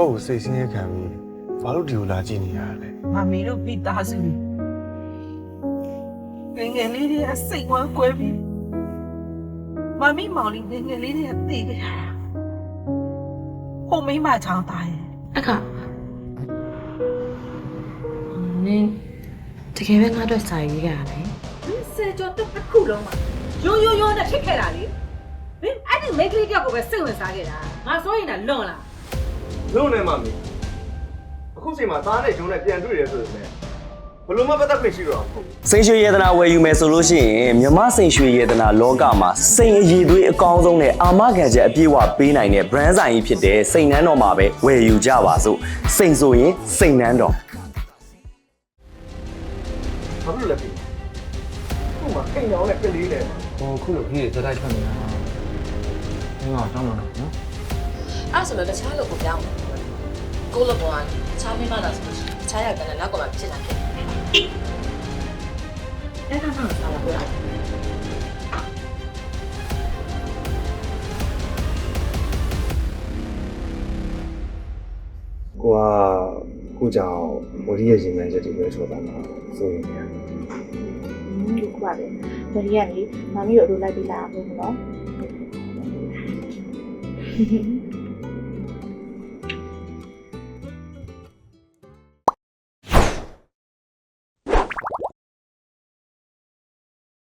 ကိုယ့်ကိုစိတ်ဆင်းရဲခံပြီးဘာလို့ဒီလိုလာကြည့်နေရလဲမမီတို့ပြီးသားစုငယ်ငယ်လေးတွေကစိတ်ဝမ်းကွဲပြီးမမီမောင်လေးငယ်ငယ်လေးတွေကသိခဲ့ရတာဟိုမိမချောင်းသားရဲ့အခါနင်းတကယ်ပဲငါအတွက်စာရေးကြရတယ်ဆယ်ကျော်တက်တစ်ခုလုံးမှာရိုးရိုးရိုးနဲ့ဖြစ်ခဲ့တာလေမင်းအဲ့ဒီမိတ်ကလေးတယောက်ကိုပဲစိတ်ဝင်စားခဲ့တာငါစိုးရင်လည်းလွန်လား လုံးနေမှမင်းအခုချိန်မှာသားနဲ့ဂျုံနဲ့ပြန်တွေ့ရဆိုရင်ဘလို့မှပတ်သက်ခွင့်ရှိတော့ဘူးစိန်ရွှေယေဒနာဝယ်ယူမယ်ဆိုလို့ရှိရင်မြမစိန်ရွှေယေဒနာလောကမှာစိန်အည်သွေးအကောင်းဆုံးနဲ့အာမခံချက်အပြည့်အဝပေးနိုင်တဲ့ brand ဆိုင်ကြီးဖြစ်တဲ့စိန်နန်းတော်မှာပဲဝယ်ယူကြပါစို့စိန်ဆိုရင်စိန်နန်းတော်ဘာလို့လဲပြီခုမှအိမ်ရောင်းနဲ့ကလေးနဲ့ဟိုခုလိုကြီးတွေတက်တိုက်ထွက်နေတာမင်းကတော့တောင်းတော့နော်အဲ့ဆိုတော့တခြားလို့ကိုပြောင်း မယ်ကိုလိုဘောကခြားမင်းမလာဆိုလို့ရှိရင်တခြားရောက်ကလည်းနောက်ကမှဖြစ်လာခဲ့အဲ့ဒါမှမစားဘူးလားကိုကခုကြောင်ဝရီရဲ့ရင်မှန်ချက်တွေပဲဆိုတာမှာစိုးရင်ညာဒီခုပါပဲဝရီကလေမမီတို့အလိုလိုက်ပြီးလာဖို့မနော်